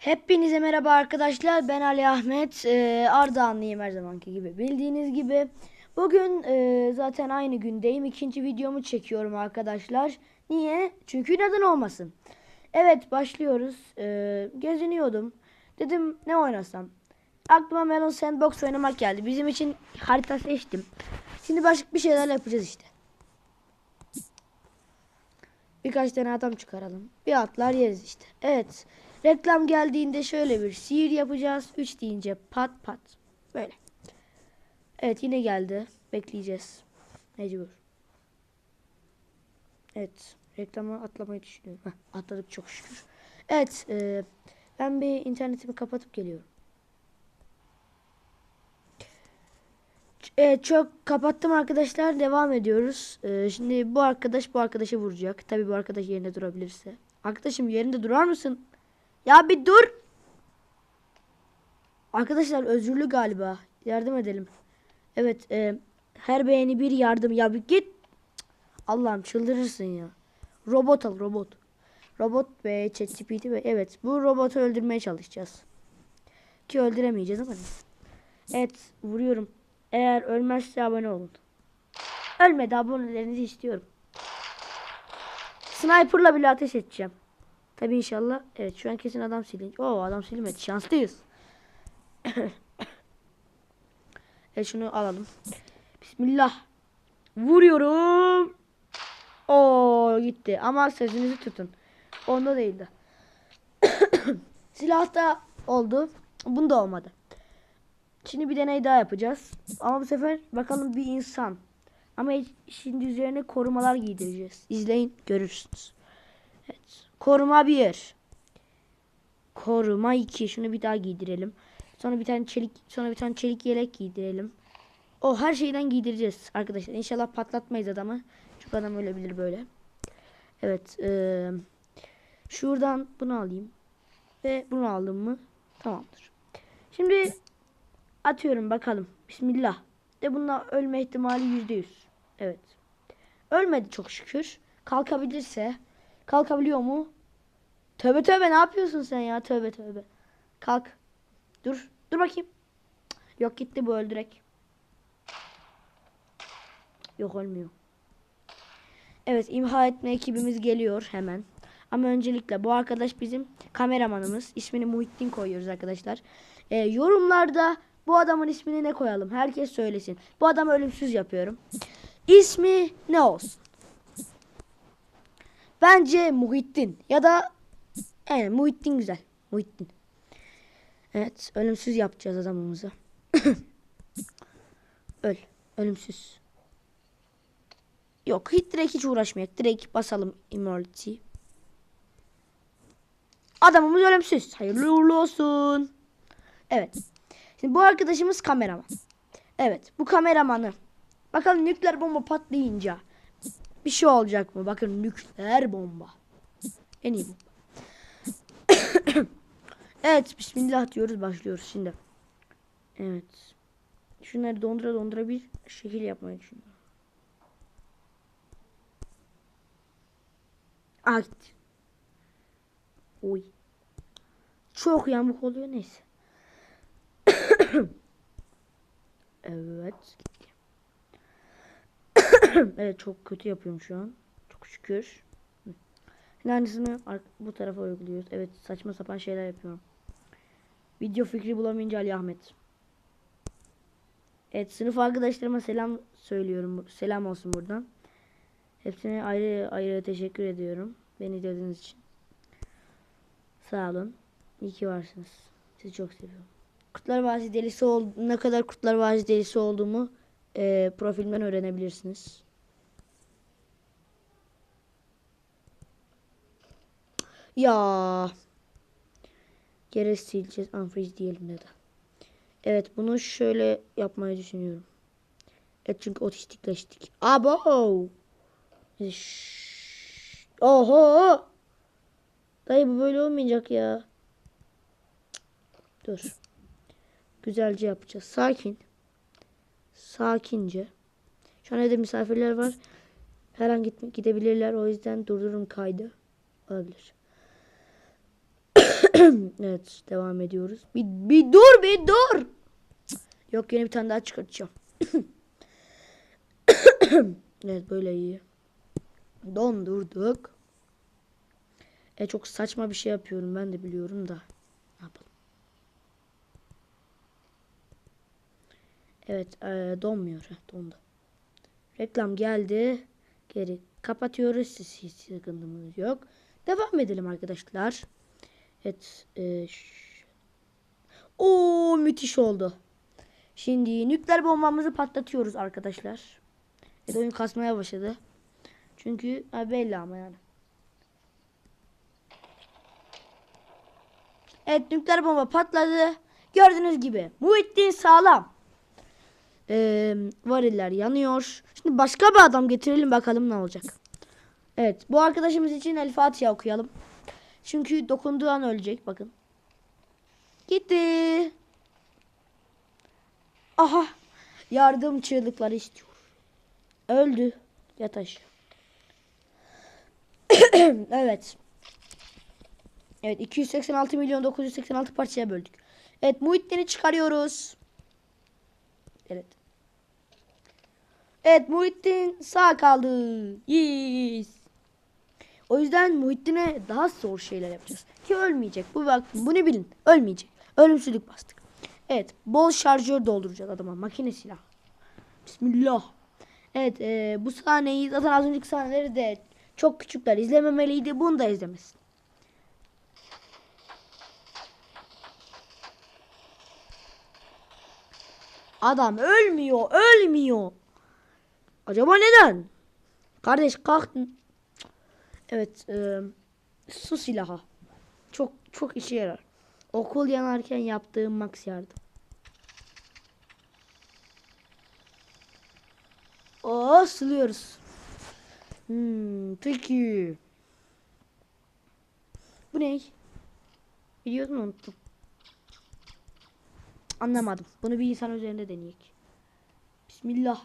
Hepinize merhaba arkadaşlar. Ben Ali Ahmet. Ee, Ardahanlıyım her zamanki gibi. Bildiğiniz gibi. Bugün e, zaten aynı gündeyim. İkinci videomu çekiyorum arkadaşlar. Niye? Çünkü neden olmasın. Evet başlıyoruz. Ee, geziniyordum. Dedim ne oynasam. Aklıma Melon Sandbox oynamak geldi. Bizim için harita seçtim. Şimdi başka bir şeyler yapacağız işte. Birkaç tane adam çıkaralım. Bir atlar yeriz işte. Evet. Reklam geldiğinde şöyle bir sihir yapacağız. 3 deyince pat pat. Böyle. Evet yine geldi. Bekleyeceğiz. Mecbur. Evet. Reklamı atlamayı düşünüyorum. Heh, atladık çok şükür. Evet. e, ben bir internetimi kapatıp geliyorum. Evet çok kapattım arkadaşlar. Devam ediyoruz. Ee, şimdi bu arkadaş bu arkadaşı vuracak. Tabii bu arkadaş yerinde durabilirse. Arkadaşım yerinde durar mısın? Ya bir dur. Arkadaşlar özürlü galiba. Yardım edelim. Evet. e, her beğeni bir yardım. Ya bir git. Allah'ım çıldırırsın ya. Robot al robot. Robot ve ChatGPT ve evet bu robotu öldürmeye çalışacağız. Ki öldüremeyeceğiz ama. Evet vuruyorum. Eğer ölmezse abone olun. Ölmedi abonelerinizi istiyorum. Sniper'la bile ateş edeceğim. Tabi inşallah. Evet şu an kesin adam silince. Oo adam silinmedi. Şanslıyız. evet şunu alalım. Bismillah. Vuruyorum. Oo gitti. Ama sözünüzü tutun. Onda değildi. Silahta oldu. Bunda olmadı. Şimdi bir deney daha yapacağız. Ama bu sefer bakalım bir insan. Ama şimdi üzerine korumalar giydireceğiz. İzleyin görürsünüz. Evet. Koruma 1. Koruma 2. Şunu bir daha giydirelim. Sonra bir tane çelik sonra bir tane çelik yelek giydirelim. O her şeyden giydireceğiz arkadaşlar. İnşallah patlatmayız adamı. Çünkü adam ölebilir böyle. Evet. eee, şuradan bunu alayım. Ve bunu aldım mı? Tamamdır. Şimdi Atıyorum bakalım. Bismillah. De bununla ölme ihtimali yüzde yüz. Evet. Ölmedi çok şükür. Kalkabilirse. Kalkabiliyor mu? Tövbe tövbe ne yapıyorsun sen ya? Tövbe tövbe. Kalk. Dur. Dur bakayım. Yok gitti bu öldürek. Yok ölmüyor. Evet imha etme ekibimiz geliyor hemen. Ama öncelikle bu arkadaş bizim kameramanımız. İsmini Muhittin koyuyoruz arkadaşlar. Ee, yorumlarda bu adamın ismini ne koyalım? Herkes söylesin. Bu adam ölümsüz yapıyorum. İsmi ne olsun? Bence Muhittin ya da evet Muhittin güzel. Muhittin. Evet, ölümsüz yapacağız adamımızı. Öl. Ölümsüz. Yok, hiç direkt hiç uğraşmayak. Direkt basalım immortality. Adamımız ölümsüz. Hayırlı uğurlu olsun. Evet. Şimdi bu arkadaşımız kameraman. Evet bu kameramanı. Bakalım nükleer bomba patlayınca bir şey olacak mı? Bakın nükleer bomba. En iyi bomba. evet bismillah diyoruz başlıyoruz şimdi. Evet. Şunları dondura dondura bir şekil yapmayı düşünüyorum. Aa gitti. Oy. Çok yamuk oluyor neyse. evet. evet çok kötü yapıyorum şu an. Çok şükür. Şimdi aynısını bu tarafa uyguluyoruz. Evet saçma sapan şeyler yapıyorum. Video fikri bulamayınca Ali Ahmet. Evet sınıf arkadaşlarıma selam söylüyorum. Selam olsun buradan. Hepsine ayrı ayrı teşekkür ediyorum. Beni izlediğiniz için. Sağ olun. İyi ki varsınız. Sizi çok seviyorum. Kurtlar Vadisi delisi ol ne kadar Kurtlar Vadisi delisi olduğumu e, profilimden öğrenebilirsiniz. Ya geri sileceğiz. Unfreeze diyelim de. Evet bunu şöyle yapmayı düşünüyorum. Evet çünkü otistikleştik. Abo. Şşş. Oho. Dayı bu böyle olmayacak ya. Dur. Güzelce yapacağız. Sakin. Sakince. Şu an evde misafirler var. Her an gitme, gidebilirler. O yüzden durdururum kaydı. Olabilir. evet devam ediyoruz. Bir, bir dur bir dur. Yok yine bir tane daha çıkartacağım. evet böyle iyi. Dondurduk. E çok saçma bir şey yapıyorum ben de biliyorum da. Ne yapalım? Evet e, donmuyor. Dondu. Reklam geldi. Geri kapatıyoruz. Siz hiç sıkıntımız yok. Devam edelim arkadaşlar. Evet. E, Oo müthiş oldu. Şimdi nükleer bombamızı patlatıyoruz arkadaşlar. Evet oyun kasmaya başladı. Çünkü ha, belli ama yani. Evet nükleer bomba patladı. Gördüğünüz gibi Muhittin sağlam. Ee, variller yanıyor. Şimdi başka bir adam getirelim bakalım ne olacak. Evet bu arkadaşımız için El Fatiha okuyalım. Çünkü dokunduğu an ölecek bakın. Gitti. Aha yardım çığlıkları istiyor. Öldü. Yat aşağı. evet. Evet 286 milyon 986 parçaya böldük. Evet Muhittin'i çıkarıyoruz. Evet. Evet Muhittin sağ kaldı. Yes. O yüzden Muhittin'e daha zor şeyler yapacağız. Ki ölmeyecek. Bu bak bunu bilin. Ölmeyecek. Ölümsüzlük bastık. Evet. Bol şarjör dolduracağız adama. Makine silah. Bismillah. Evet. e, bu sahneyi zaten az önceki sahneleri de çok küçükler izlememeliydi. Bunu da izlemesin. Adam ölmüyor, ölmüyor. Acaba neden? Kardeş kalktın. Evet, e, su silahı. Çok çok işe yarar. Okul yanarken yaptığım max yardım. Oo, suluyoruz. Hmm, peki. Bu ne? Biliyordum unuttum. Anlamadım. Bunu bir insan üzerinde deneyek. Bismillah.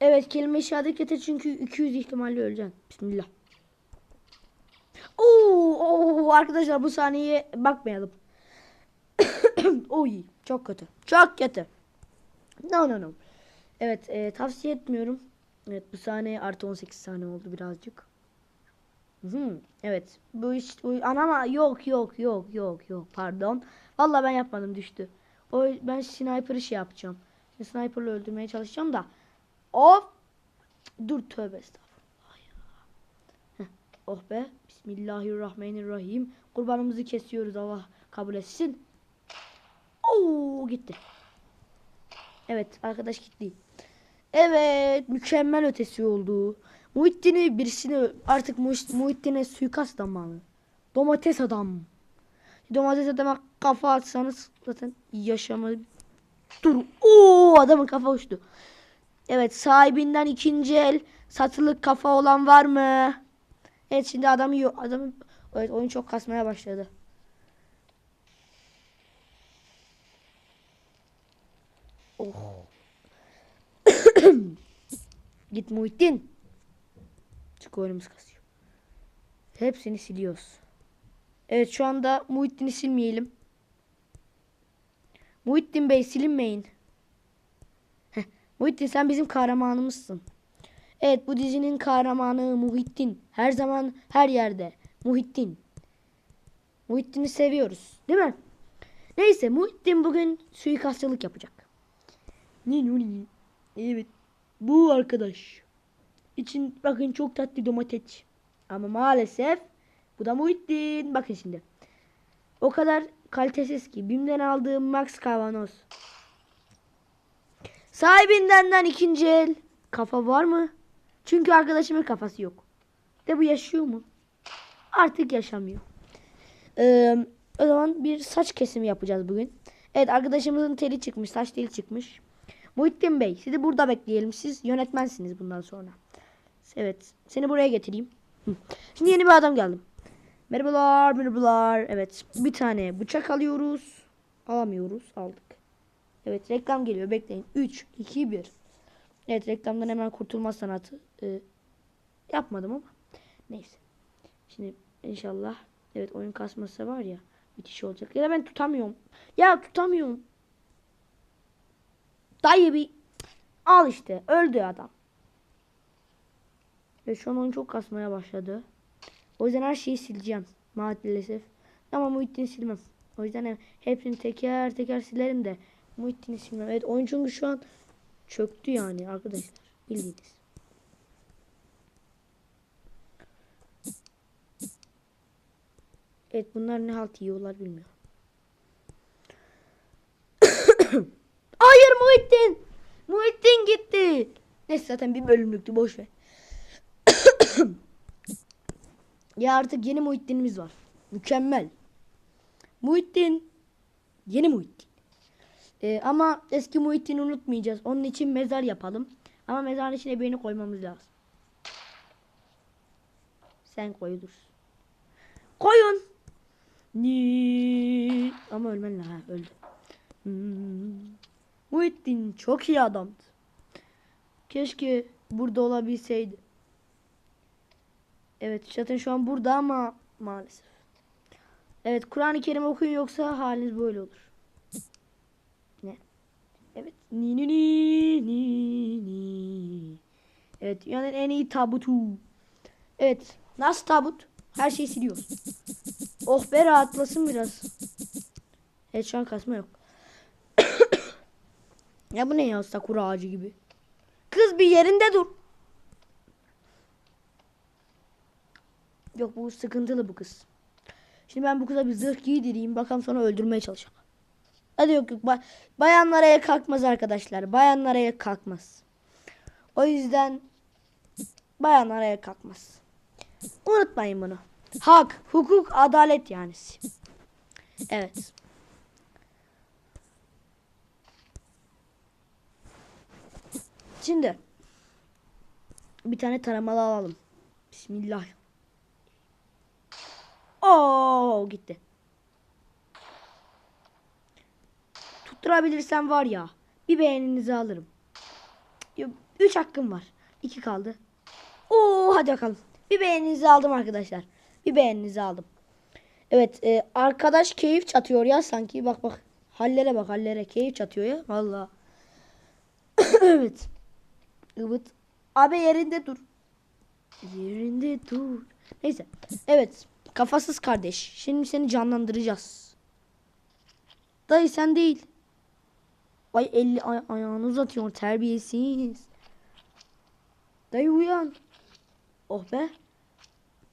Evet kelime-i şehadet getir çünkü 200 ihtimalle öleceksin. Bismillah. Oo, oo, arkadaşlar bu sahneye bakmayalım. Oy çok kötü. Çok kötü. No no no. Evet e, tavsiye etmiyorum. Evet bu sahne artı 18 saniye oldu birazcık. Hı, evet bu iş bu anama yok yok yok yok yok pardon. Vallahi ben yapmadım düştü. O ben sniper'ı şey yapacağım. Sniper'la öldürmeye çalışacağım da. Of. Dur tövbe estağfurullah oh be. Bismillahirrahmanirrahim. Kurbanımızı kesiyoruz Allah kabul etsin. Oo gitti. Evet arkadaş gitti. Evet mükemmel ötesi oldu. Muhittin'i birisini artık Muhit- Muhittin'e suikast zamanı. Domates adam. Domates adama kafa atsanız zaten yaşamı dur. Oo adamın kafa uçtu. Evet sahibinden ikinci el satılık kafa olan var mı? Evet şimdi adam yiyor. Adamın evet oyun çok kasmaya başladı. Oh. Git Muhittin. Çünkü oyunumuz kasıyor. Hepsini siliyoruz. Evet şu anda Muhittin'i silmeyelim. Muhittin Bey silinmeyin. Muhittin sen bizim kahramanımızsın. Evet bu dizinin kahramanı Muhittin. Her zaman her yerde. Muhittin. Muhittin'i seviyoruz. Değil mi? Neyse Muhittin bugün suikastçılık yapacak. Ne? Evet. Bu arkadaş. İçin bakın çok tatlı domates. Ama maalesef bu da Muhittin. Bakın şimdi. O kadar kalitesiz ki. Bim'den aldığım Max kavanoz. Sahibindenden ikinci el. Kafa var mı? Çünkü arkadaşımın kafası yok. De bu yaşıyor mu? Artık yaşamıyor. Ee, o zaman bir saç kesimi yapacağız bugün. Evet arkadaşımızın teli çıkmış. Saç teli çıkmış. Muhittin Bey sizi burada bekleyelim. Siz yönetmensiniz bundan sonra. Evet. Seni buraya getireyim. Şimdi yeni bir adam geldim. Merhabalar, merhabalar. Evet, bir tane bıçak alıyoruz. Alamıyoruz, aldık. Evet, reklam geliyor. Bekleyin. 3, 2, 1. Evet, reklamdan hemen kurtulma sanatı. Ee, yapmadım ama. Neyse. Şimdi inşallah Evet oyun kasması var ya. Müthiş olacak. Ya ben tutamıyorum. Ya tutamıyorum. Dayı bir al işte. Öldü adam. Ve şu an oyun çok kasmaya başladı. O yüzden her şeyi sileceğim. Maalesef. Ama Muhittin'i silmem. O yüzden he- hepsini teker teker silerim de Muhittin'i silmem. Evet oyun çünkü şu an çöktü yani arkadaşlar. Bildiğiniz. Evet bunlar ne halt yiyorlar bilmiyorum. Hayır Muhittin. Muhittin gitti. Neyse zaten bir bölümlüktü boş ver. ya artık yeni Muhittin'imiz var. Mükemmel. Muhittin. Yeni Muhittin. Ee, ama eski Muhittin'i unutmayacağız. Onun için mezar yapalım. Ama mezarın içine birini koymamız lazım. Sen koyulur. Koyun. Ni. Ama ölmen. Ha, öldü. Hmm. Muhittin çok iyi adamdı. Keşke burada olabilseydi. Evet zaten şu an burada ama maalesef. Evet Kur'an-ı Kerim okuyun yoksa haliniz böyle olur. Evet. Ni ni ni ni ni. Evet dünyanın en iyi tabutu. Evet. Nasıl tabut? Her şeyi siliyoruz. Oh be rahatlasın biraz. Evet şu an kasma yok. ya bu ne ya sakura ağacı gibi. Kız bir yerinde dur. Yok bu sıkıntılı bu kız. Şimdi ben bu kıza bir zırh giydireyim. Bakalım sonra öldürmeye çalışacağım. Hadi yok yok. Ba- bayanlara el kalkmaz arkadaşlar. Bayanlara el kalkmaz. O yüzden bayanlara el kalkmaz. Unutmayın bunu. Hak, hukuk, adalet yani. Evet. Şimdi bir tane taramalı alalım. Bismillah. Oo gitti. Tutturabilirsem var ya bir beğeninizi alırım. Ya, Üç hakkım var. İki kaldı. Oo hadi bakalım. Bir beğeninizi aldım arkadaşlar. Bir beğeninizi aldım. Evet e, arkadaş keyif çatıyor ya sanki. Bak bak. Hallere bak hallere. Keyif çatıyor ya. Valla. evet. Evet. Abi yerinde dur. Yerinde dur. Neyse. Evet. Kafasız kardeş. Şimdi seni canlandıracağız. Dayı sen değil. Ay elli ay ayağını uzatıyor terbiyesiz. Dayı uyan. Oh be.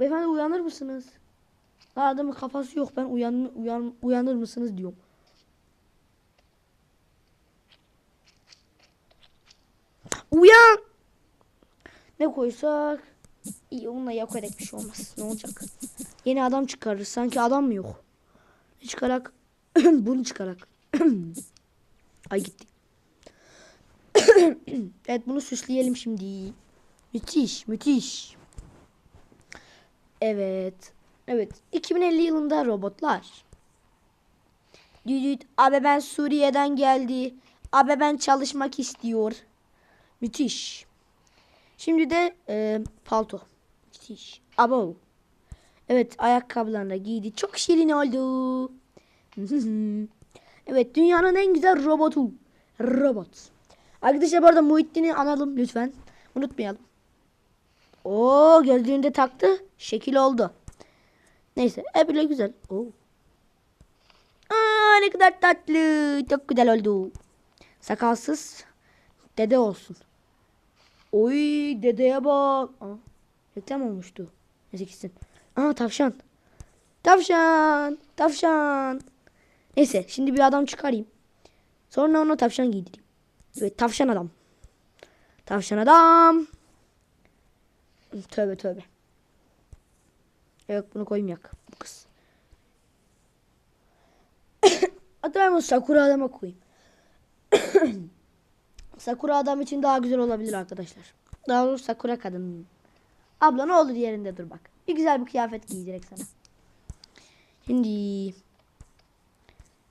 Beyefendi uyanır mısınız? Adamın kafası yok. Ben uyan, uyan uyanır mısınız diyorum. Uyan. Ne koysak? İyi onunla edek bir şey olmaz. Ne olacak? Yeni adam çıkarır. Sanki adam mı yok? Çıkarak? Bunu çıkarak. Ay gitti. evet bunu süsleyelim şimdi. Müthiş, müthiş. Evet. Evet. 2050 yılında robotlar. Düdüt. Abi ben Suriye'den geldi. Abi ben çalışmak istiyor. Müthiş. Şimdi de e, palto. Müthiş. Abo. Evet ayakkabılarını giydi. Çok şirin oldu. evet dünyanın en güzel robotu. Robot. Arkadaşlar bu arada Muhittin'i analım lütfen. Unutmayalım. Oo gözlüğünü de taktı. Şekil oldu. Neyse. E bile güzel. Oo. Aa, ne kadar tatlı. Çok güzel oldu. Sakalsız. Dede olsun. Oy dedeye bak. Aa, reklam olmuştu. Neyse gitsin. Aa tavşan. Tavşan. Tavşan. Neyse şimdi bir adam çıkarayım. Sonra ona tavşan giydireyim. Evet tavşan adam. Tavşan adam. Tövbe tövbe. Yok bunu koymayak. Bu kız. Ben Sakura adama koyayım. Sakura adam için daha güzel olabilir arkadaşlar. Daha doğrusu Sakura kadın. Abla ne olur yerinde dur bak. Bir güzel bir kıyafet giydirek sana. Şimdi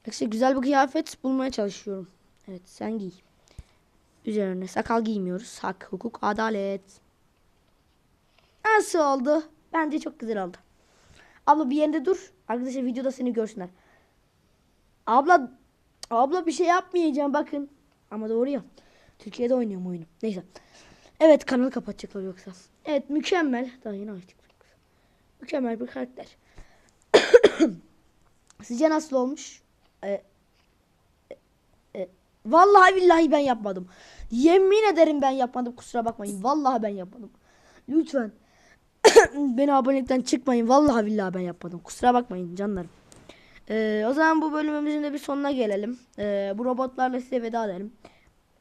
işte güzel bir kıyafet bulmaya çalışıyorum. Evet sen giy. Üzerine sakal giymiyoruz. Hak, hukuk, adalet. Nasıl oldu? Bence çok güzel oldu. Abla bir yerinde dur. Arkadaşlar videoda seni görsünler. Abla abla bir şey yapmayacağım bakın. Ama doğru ya. Türkiye'de oynuyorum oyunu. Neyse. Evet kanalı kapatacaklar yoksa. Evet mükemmel. Daha yeni açtık. Mükemmel bir karakter. Sizce nasıl olmuş? Ee, e, e, vallahi billahi ben yapmadım. Yemin ederim ben yapmadım. Kusura bakmayın. Vallahi ben yapmadım. Lütfen. Beni abonelikten çıkmayın. Vallahi billahi ben yapmadım. Kusura bakmayın canlarım. Ee, o zaman bu bölümümüzün de bir sonuna gelelim. Ee, bu robotlarla size veda edelim.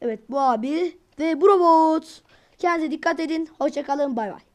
Evet bu abi ve bu robot. Kendinize dikkat edin. Hoşçakalın. Bay bay.